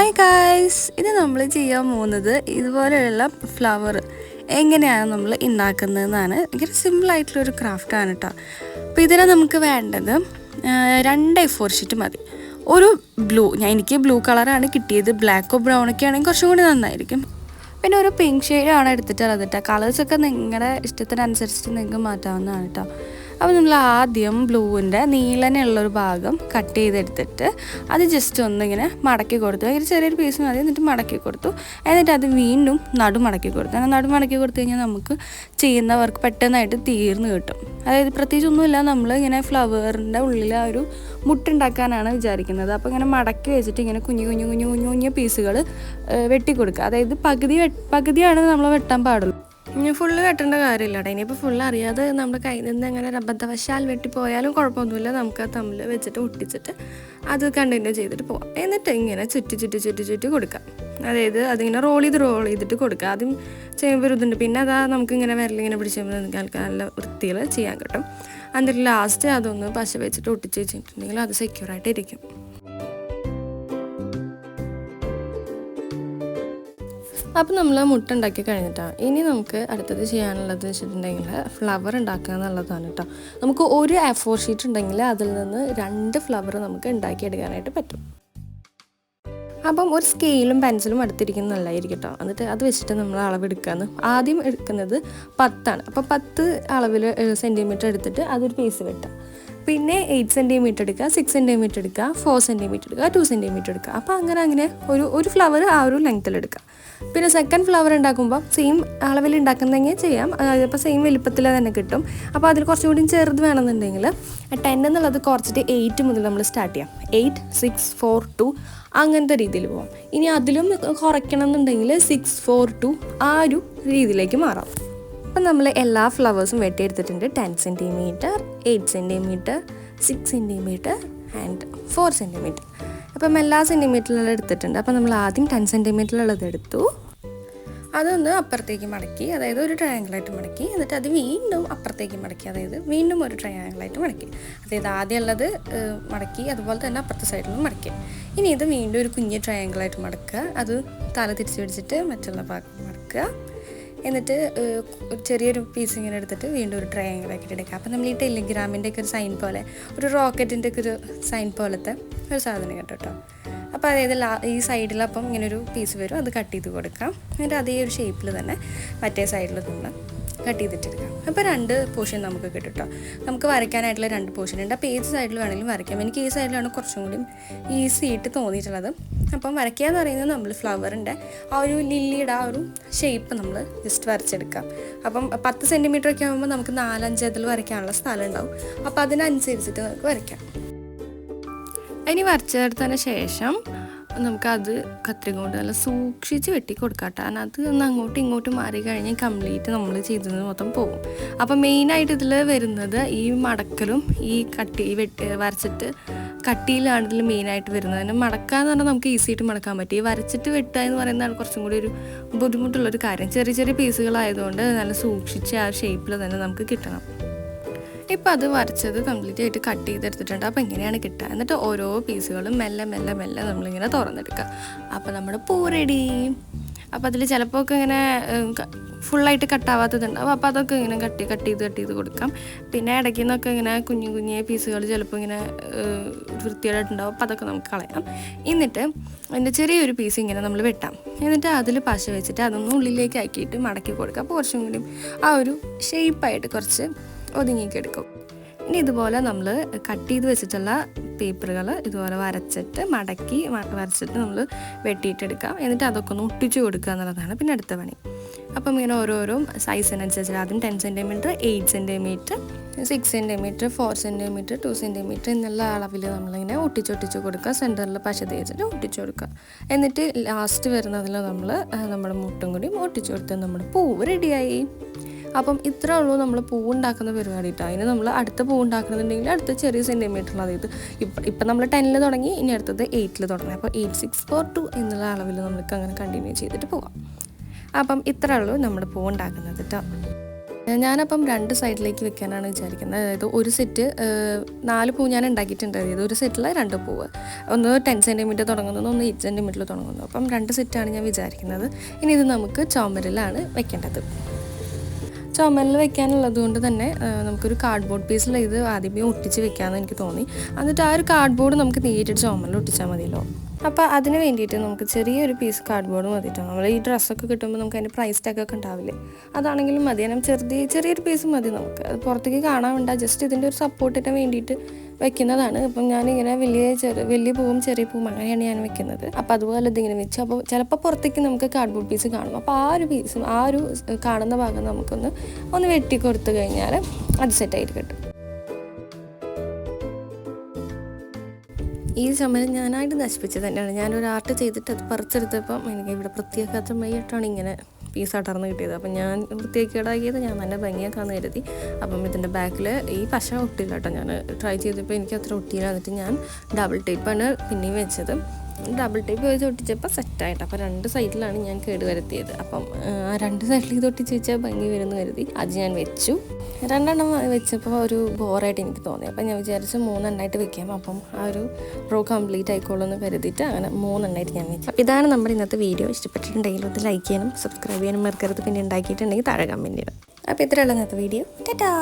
Hi guys ഇത് നമ്മൾ ചെയ്യാൻ പോകുന്നത് ഇതുപോലെയുള്ള ഫ്ലവർ എങ്ങനെയാണ് നമ്മൾ ഉണ്ടാക്കുന്നതെന്നാണ് ഭയങ്കര സിമ്പിളായിട്ടുള്ളൊരു ക്രാഫ്റ്റാണ് കേട്ടോ അപ്പോൾ ഇതിന് നമുക്ക് വേണ്ടത് രണ്ട് ഫോർ ഷീറ്റ് മതി. ഒരു ബ്ലൂ ഞാൻ എനിക്ക് ബ്ലൂ കളറാണ് കിട്ടിയത്. ബ്ലാക്കോ ബ്രൗണൊക്കെ ആണെങ്കിൽ കുറച്ചും കൂടി നന്നായിരിക്കും. പിന്നെ ഒരു പിങ്ക് ഷെയ്ഡാണ് എടുത്തിട്ടുള്ളത് കേട്ടോ കളേഴ്സൊക്കെ നിങ്ങളുടെ ഇഷ്ടത്തിനനുസരിച്ച് നിങ്ങൾക്ക് മാറ്റാവുന്നതാണ് കേട്ടോ അപ്പോൾ നമ്മൾ ആദ്യം ബ്ലൂവിന്റെ നീളനെയുള്ളൊരു ഭാഗം കട്ട് ചെയ്തെടുത്തിട്ട് അത് ജസ്റ്റ് ഒന്നിങ്ങനെ മടക്കി കൊടുത്തു. ഭയങ്കര ചെറിയൊരു പീസ് മതി എന്നിട്ട് മടക്കി കൊടുത്തു. എന്നിട്ട് അത് വീണ്ടും നടു മടക്കി കൊടുത്തു. അങ്ങനെ നടു മടക്കി കൊടുത്തു കഴിഞ്ഞാൽ നമുക്ക് ചെയ്യുന്ന വർക്ക് പെട്ടെന്നായിട്ട് തീർന്നു കിട്ടും. അതായത് പ്രത്യേകിച്ച് ഒന്നുമില്ല നമ്മൾ ഇങ്ങനെ ഫ്ലവറിന്റെ ഉള്ളിൽ ആ ഒരു മുട്ടുണ്ടാക്കാനാണ് വിചാരിക്കുന്നത്. അപ്പോൾ ഇങ്ങനെ മടക്കി വെച്ചിട്ട് ഇങ്ങനെ കുഞ്ഞു കുഞ്ഞു കുഞ്ഞു കുഞ്ഞു കുഞ്ഞു പീസുകൾ വെട്ടിക്കൊടുക്കുക. അതായത് പകുതി പകുതിയാണ് നമ്മൾ വെട്ടാൻ പാടുള്ളൂ. ഇനി ഫുള്ള് കെട്ടേണ്ട കാര്യമില്ല കേട്ടോ ഇനിയിപ്പോൾ ഫുള്ള് അറിയാതെ നമ്മുടെ കയ്യിൽ നിന്ന് അങ്ങനെ ഒരു അബദ്ധവശാൽ വെട്ടിപ്പോയാലും കുഴപ്പമൊന്നുമില്ല. നമുക്ക് ആ തമ്മിൽ വെച്ചിട്ട് ഒട്ടിച്ചിട്ട് അത് കണ്ടിന്യൂ ചെയ്തിട്ട് പോവാം. എന്നിട്ട് ഇങ്ങനെ ചുറ്റി ചുറ്റി ചുറ്റി ചുറ്റി കൊടുക്കാം. അതായത് അതിങ്ങനെ റോൾ ചെയ്ത് റോൾ ചെയ്തിട്ട് കൊടുക്കുക ആദ്യം ചെയ്യുമ്പോൾ ഒരു ഇതുണ്ട്. പിന്നെ അതാ നമുക്ക് ഇങ്ങനെ വിരലിങ്ങനെ പിടിച്ച് നിങ്ങൾക്ക് നല്ല വൃത്തിയിൽ ചെയ്യാൻ കിട്ടും. എന്നിട്ട് ലാസ്റ്റ് അതൊന്ന് പശ വെച്ചിട്ട് ഒട്ടിച്ച് വെച്ചിട്ടുണ്ടെങ്കിൽ അത് സെക്യൂർ ഇരിക്കും അപ്പോൾ നമ്മൾ മുട്ട ഉണ്ടാക്കി കഴിഞ്ഞിട്ടാണ് ഇനി നമുക്ക് അടുത്തത് ചെയ്യാനുള്ളത് വെച്ചിട്ടുണ്ടെങ്കിൽ ഫ്ലവർ ഉണ്ടാക്കുക എന്നുള്ളതാണ് കേട്ടോ. നമുക്ക് ഒരു എഫോർ ഷീറ്റ് ഉണ്ടെങ്കിൽ അതിൽ നിന്ന് രണ്ട് ഫ്ലവർ നമുക്ക് ഉണ്ടാക്കിയെടുക്കാനായിട്ട് പറ്റും. അപ്പം ഒരു സ്കെയിലും പെൻസിലും അടുത്തിരിക്കുന്നത് നല്ലതായിരിക്കും കേട്ടോ. എന്നിട്ട് അത് വെച്ചിട്ട് നമ്മൾ അളവെടുക്കുകയെന്ന് ആദ്യം എടുക്കുന്നത് പത്താണ്. അപ്പോൾ പത്ത് അളവിൽ സെന്റിമീറ്റർ എടുത്തിട്ട് അതൊരു പീസ് വെട്ടാം. പിന്നെ എയ്റ്റ് സെന്റിമീറ്റർ എടുക്കുക സിക്സ് സെന്റിമീറ്റർ എടുക്കുക ഫോർ സെന്റിമീറ്റർ എടുക്കുക ടു സെന്റിമീറ്റർ എടുക്കുക. അപ്പോൾ അങ്ങനെ അങ്ങനെ ഒരു ഒരു ഫ്ലവർ ആ ഒരു ലെങ്ത്തിൽ എടുക്കുക. പിന്നെ സെക്കൻഡ് ഫ്ലവർ ഉണ്ടാക്കുമ്പോൾ സെയിം അളവിൽ ഉണ്ടാക്കുന്നെങ്കിൽ ചെയ്യാം. അപ്പോൾ സെയിം വലിപ്പത്തിൽ തന്നെ കിട്ടും. അപ്പോൾ അതിൽ കുറച്ചും കൂടി ചെറുത് വേണമെന്നുണ്ടെങ്കിൽ ടെൻ എന്നുള്ളത് കുറച്ചിട്ട് എയ്റ്റ് മുതൽ നമ്മൾ സ്റ്റാർട്ട് ചെയ്യാം. എയ്റ്റ് സിക്സ് ഫോർ ടു അങ്ങനത്തെ രീതിയിൽ പോകാം ഇനി അതിലും കുറയ്ക്കണം എന്നുണ്ടെങ്കിൽ സിക്സ് ഫോർ ടു ആ ഒരു രീതിയിലേക്ക് മാറാം. അപ്പം നമ്മൾ എല്ലാ ഫ്ലവേഴ്സും വെട്ടിയെടുത്തിട്ടുണ്ട്. Ten centimetre eight centimetre six centimetre and four centimetre അപ്പം എല്ലാ സെന്റിമീറ്ററിലുള്ള എടുത്തിട്ടുണ്ട്. അപ്പം നമ്മൾ ആദ്യം ടെൻ സെന്റിമീറ്ററിലുള്ളത് എടുത്തു. അതൊന്ന് അപ്പുറത്തേക്ക് മടക്കി അതായത് ഒരു ട്രയാങ്കിളായിട്ട് മടക്കി. എന്നിട്ട് അത് വീണ്ടും അപ്പുറത്തേക്ക് മടക്കി അതായത് വീണ്ടും ഒരു ട്രയാങ്കിളായിട്ട് മടക്കി. അതായത് ആദ്യം ഉള്ളത് മടക്കി അതുപോലെ തന്നെ അപ്പുറത്തെ സൈഡിലും മടക്കി. ഇനി ഇത് വീണ്ടും ഒരു കുഞ്ഞ് ട്രയാങ്കിളായിട്ട് മടക്കുക. അത് തല തിരിച്ച് പിടിച്ചിട്ട് മറ്റുള്ള ഭാഗം മടക്കുക. എന്നിട്ട് ചെറിയൊരു പീസ് ഇങ്ങനെ എടുത്തിട്ട് വീണ്ടും ഒരു ട്രയാങ്കിൾ ആക്കിയിട്ട് എടുക്കുക അപ്പോൾ നമ്മൾ ഈ ടെലിഗ്രാമിന്റെ ഒക്കെ ഒരു സൈൻ പോലെ ഒരു റോക്കറ്റിന്റെ ഒക്കെ ഒരു സൈൻ പോലത്തെ ഒരു സാധനം കേട്ടോ അപ്പോൾ അതായത് ഈ സൈഡിൽ അപ്പം ഇങ്ങനെ ഒരു പീസ് വരും. അത് കട്ട് ചെയ്ത് കൊടുക്കാം. എന്നിട്ട് അതേ ഒരു ഷേപ്പിൽ തന്നെ മറ്റേ സൈഡിൽ നമ്മൾ കട്ട് ചെയ്തിട്ടെടുക്കാം അപ്പോൾ രണ്ട് പോർഷൻ നമുക്ക് കിട്ടും കേട്ടോ നമുക്ക് വരയ്ക്കാനായിട്ടുള്ള രണ്ട് പോർഷൻ ഉണ്ട്. അപ്പോൾ ഏത് സൈഡിൽ വേണമെങ്കിലും വരയ്ക്കാം. എനിക്ക് ഈ സൈഡിലാണ് കുറച്ചും കൂടി ഈസി ആയിട്ട് തോന്നിയിട്ടുള്ളത്. അപ്പം വരയ്ക്കുക എന്ന് പറയുന്നത് നമ്മൾ ഫ്ലവറിന്റെ ആ ഒരു ലില്ലിയുടെ ആ ഒരു ഷേപ്പ് നമ്മൾ ജസ്റ്റ് വരച്ചെടുക്കാം. അപ്പം പത്ത് സെന്റിമീറ്റർ ഒക്കെ ആകുമ്പോൾ നമുക്ക് നാലഞ്ച് ഇതിൽ വരയ്ക്കാനുള്ള സ്ഥലം ഉണ്ടാവും. അപ്പോൾ അതിനനുസരിച്ചിട്ട് നമുക്ക് വരയ്ക്കാം. ഇനി വരച്ചെടുത്തതിന് ശേഷം നമുക്കത് കത്രിക കൊണ്ട് നല്ല സൂക്ഷിച്ച് വെട്ടി കൊടുക്കാം കാരണം അത് ഒന്ന് അങ്ങോട്ടും ഇങ്ങോട്ടും മാറി കഴിഞ്ഞാൽ കംപ്ലീറ്റ് നമ്മൾ ചെയ്തത് മൊത്തം പോകും. അപ്പം മെയിനായിട്ട് ഇതിൽ വരുന്നത് ഈ മടക്കലും ഈ കട്ടി വെട്ടി വരച്ചിട്ട് കട്ടിയിലാണ് ഇതിൽ മെയിനായിട്ട് വരുന്നത്. അതിന് മടക്കാന്ന് പറഞ്ഞാൽ നമുക്ക് ഈസി ആയിട്ട് മടക്കാൻ പറ്റും. ഈ വരച്ചിട്ട് വെട്ടുക എന്ന് പറയുന്നതാണ് കുറച്ചും കൂടി ഒരു ബുദ്ധിമുട്ടുള്ളൊരു കാര്യം. ചെറിയ ചെറിയ പീസുകളായതുകൊണ്ട് നല്ല സൂക്ഷിച്ച് ആ ഷേപ്പിൽ തന്നെ നമുക്ക് കിട്ടണം. ഇപ്പം അത് വരച്ചത് കംപ്ലീറ്റ് ആയിട്ട് കട്ട് ചെയ്തെടുത്തിട്ടുണ്ട്. അപ്പോൾ ഇങ്ങനെയാണ് കിട്ടുക. എന്നിട്ട് ഓരോ പീസുകളും മെല്ലെ മെല്ലെ മെല്ലെ നമ്മളിങ്ങനെ തുറന്നെടുക്കുക. അപ്പോൾ നമ്മുടെ പൂ റെഡി അപ്പോൾ അതിൽ ചിലപ്പോൾ ഒക്കെ ഇങ്ങനെ ഫുള്ളായിട്ട് കട്ടാവാത്തതുണ്ടാവും അപ്പോൾ അതൊക്കെ ഇങ്ങനെ കട്ട് കട്ട് ചെയ്ത് കട്ട് ചെയ്ത് കൊടുക്കാം. പിന്നെ ഇടയ്ക്ക് നിന്നൊക്കെ ഇങ്ങനെ കുഞ്ഞു കുഞ്ഞു പീസുകൾ ചിലപ്പോൾ ഇങ്ങനെ വൃത്തിയായിട്ടുണ്ടാവും അപ്പോൾ അതൊക്കെ നമുക്ക് കളയാം. എന്നിട്ട് അതിന്റെ ചെറിയൊരു പീസ് ഇങ്ങനെ നമ്മൾ വെട്ടാം. എന്നിട്ട് അതിൽ പശ വെച്ചിട്ട് അതൊന്ന് ഉള്ളിലേക്ക് ആക്കിയിട്ട് മടക്കി കൊടുക്കാം അപ്പോൾ കുറച്ചും കൂടി ആ ഒരു ഷേപ്പായിട്ട് കുറച്ച് ഒതുങ്ങിക്കെടുക്കും. ഇനി ഇതുപോലെ നമ്മൾ കട്ട് ചെയ്ത് വെച്ചിട്ടുള്ള പേപ്പറുകൾ ഇതുപോലെ വരച്ചിട്ട് മടക്കി വരച്ചിട്ട് നമ്മൾ വെട്ടിയിട്ടെടുക്കാം. എന്നിട്ട് അതൊക്കെ ഒന്ന് ഒട്ടിച്ചു കൊടുക്കുക എന്നുള്ളതാണ് പിന്നെ അടുത്ത പണി. അപ്പം ഇങ്ങനെ ഓരോരോ സൈസിനനുസരിച്ച് ആദ്യം ten centimetre eight centimetre six centimetre four centimetre two centimetre എന്നുള്ള അളവിൽ നമ്മളിങ്ങനെ ഒട്ടിച്ചൊട്ടിച്ച് കൊടുക്കുക. സെന്ററിൽ പശ തേച്ചിട്ട് ഒട്ടിച്ചു കൊടുക്കുക. എന്നിട്ട് ലാസ്റ്റ് വരുന്നതിൽ നമ്മൾ നമ്മുടെ മുട്ടും കൂടി ഒട്ടിച്ചു കൊടുത്ത് നമ്മുടെ പൂവ് റെഡിയായി അപ്പം ഇത്രേ ഉള്ളൂ നമ്മൾ പൂവുണ്ടാക്കുന്ന പരിപാടി കേട്ടോ അതിന് നമ്മൾ അടുത്ത പൂ ഉണ്ടാക്കണമെന്നുണ്ടെങ്കിൽ അടുത്ത ചെറിയ സെന്റിമീറ്ററിൽ അതായത് ഇപ്പം ഇപ്പം നമ്മൾ ടെന്നിൽ തുടങ്ങി ഇനി അടുത്തത് എയ്റ്റിൽ തുടങ്ങി അപ്പോൾ എയ്റ്റ് സിക്സ് ഫോർ ടു എന്നുള്ള അളവിൽ നമുക്ക് അങ്ങനെ കണ്ടിന്യൂ ചെയ്തിട്ട് പോവാം. അപ്പം ഇത്രേ ഉള്ളൂ നമ്മൾ പൂ ഉണ്ടാക്കുന്നത് കേട്ടോ ഞാനപ്പം രണ്ട് സൈഡിലേക്ക് വെക്കാനാണ് വിചാരിക്കുന്നത്. അതായത് ഒരു സെറ്റ് നാല് പൂ ഞാൻ ഉണ്ടാക്കിയിട്ടുണ്ട്. അതായത് ഒരു സെറ്റിൽ രണ്ട് പൂവ്. ഒന്ന് ടെൻ സെന്റിമീറ്റർ തുടങ്ങുന്നത് ഒന്ന് എയ്റ്റ് സെന്റിമീറ്ററിൽ തുടങ്ങുന്നു. അപ്പം രണ്ട് സെറ്റാണ് ഞാൻ വിചാരിക്കുന്നത്. ഇനി ഇത് നമുക്ക് ചോമരിലാണ് വെക്കേണ്ടത്. ചുമലിൽ വെക്കാനുള്ളത് കൊണ്ട് തന്നെ നമുക്കൊരു കാർഡ്ബോർഡ് പീസിൽ ഇത് ആദ്യമേ ഒട്ടിച്ച് വെക്കാമെന്ന് എനിക്ക് തോന്നി. എന്നിട്ട് ആ ഒരു കാർഡ്ബോർഡ് നമുക്ക് നേരിട്ട് ചുമലിൽ ഒട്ടിച്ചാൽ മതിയല്ലോ. അപ്പോൾ അതിന് വേണ്ടിയിട്ട് നമുക്ക് ചെറിയൊരു പീസ് കാർഡ്ബോർഡ് മതിട്ടോ. നമ്മൾ ഈ ഡ്രസ്സൊക്കെ കിട്ടുമ്പോൾ നമുക്ക് അതിന്റെ പ്രൈസ് ടാഗൊക്കെ ഉണ്ടാവില്ലേ? അതാണെങ്കിലും മതി. ചെറിയ ചെറിയൊരു പീസ് മതി നമുക്ക്. അത് പുറത്തേക്ക് കാണാൻ വേണ്ട. ജസ്റ്റ് ഇതിന്റെ ഒരു സപ്പോർട്ടിന് വേണ്ടിയിട്ട് വെക്കുന്നതാണ്. അപ്പം ഞാനിങ്ങനെ വലിയ ചെറിയ വലിയ പൂവും ചെറിയ പൂവും അങ്ങനെയാണ് ഞാൻ വെക്കുന്നത്. അപ്പോൾ അതുപോലെ ഇതിങ്ങനെ വെച്ച് അപ്പോൾ ചിലപ്പോൾ പുറത്തേക്ക് നമുക്ക് കാർഡ്ബോർഡ് പീസ് കാണും. അപ്പോൾ ആ ഒരു പീസും ആ ഒരു കാണുന്ന ഭാഗം നമുക്കൊന്ന് ഒന്ന് വെട്ടി കൊടുത്തു കഴിഞ്ഞാൽ അത് സെറ്റായിട്ട് കിട്ടും. ഈ സമയം ഞാനായിട്ട് നശിപ്പിച്ചത് തന്നെയാണ്. ഞാനൊരു ആർട്ട് ചെയ്തിട്ട് അത് പറിച്ചെടുത്തപ്പം എനിക്ക് ഇവിടെ പ്രത്യേകമായിട്ടാണ് ഇങ്ങനെ പീസ് അടർന്ന് കിട്ടിയത്. അപ്പം ഞാൻ വൃത്തിയാക്കിയതാക്കിയത് ഞാൻ നല്ല ഭംഗിയാക്കാന്ന് കരുതി. അപ്പം ഇതിന്റെ ബാക്കിൽ ഈ പശ ഒട്ടില്ല കേട്ടോ ഞാൻ ട്രൈ ചെയ്തപ്പോൾ എനിക്ക് അത്ര ഒട്ടിയില്ല. എന്നിട്ട് ഞാൻ ഡബിൾ ടേപ്പാണ് പിന്നെയും വെച്ചത്. ഡബിൾ ടേപ്പ് വെച്ച് ഒട്ടിച്ചപ്പോൾ സെറ്റായിട്ട് അപ്പോൾ രണ്ട് സൈഡിലാണ് ഞാൻ കേട് വരുത്തിയത്. അപ്പം ആ രണ്ട് സൈഡിൽ ഇത് ഒട്ടിച്ച് വെച്ചാൽ ഭംഗി വരുമെന്ന് കരുതി. അത് ഞാൻ വെച്ചു. രണ്ടെണ്ണം വെച്ചപ്പോൾ ഒരു ബോറായിട്ട് എനിക്ക് തോന്നി. അപ്പം ഞാൻ വിചാരിച്ചു മൂന്നെണ്ണമായിട്ട് വെക്കാം. അപ്പം ആ ഒരു റോ കംപ്ലീറ്റ് ആയിക്കോളൂ എന്ന് കരുതിയിട്ട് അങ്ങനെ മൂന്നെണ്ണമായിട്ട് ഞാൻ വെച്ചു. അപ്പോൾ ഇതാണ് നമ്മുടെ ഇന്നത്തെ വീഡിയോ ഇഷ്ടപ്പെട്ടിട്ടുണ്ടെങ്കിൽ ഒന്ന് ലൈക്ക് ചെയ്യാനും സബ്സ്ക്രൈബ് ചെയ്യാനും മറക്കരുത്. പിന്നെ ഉണ്ടാക്കിയിട്ടുണ്ടെങ്കിൽ താഴെ കമന്റ് ചെയ്യണം അപ്പോൾ ഇത്രയുള്ള ഇന്നത്തെ വീഡിയോ ടാറ്റാ!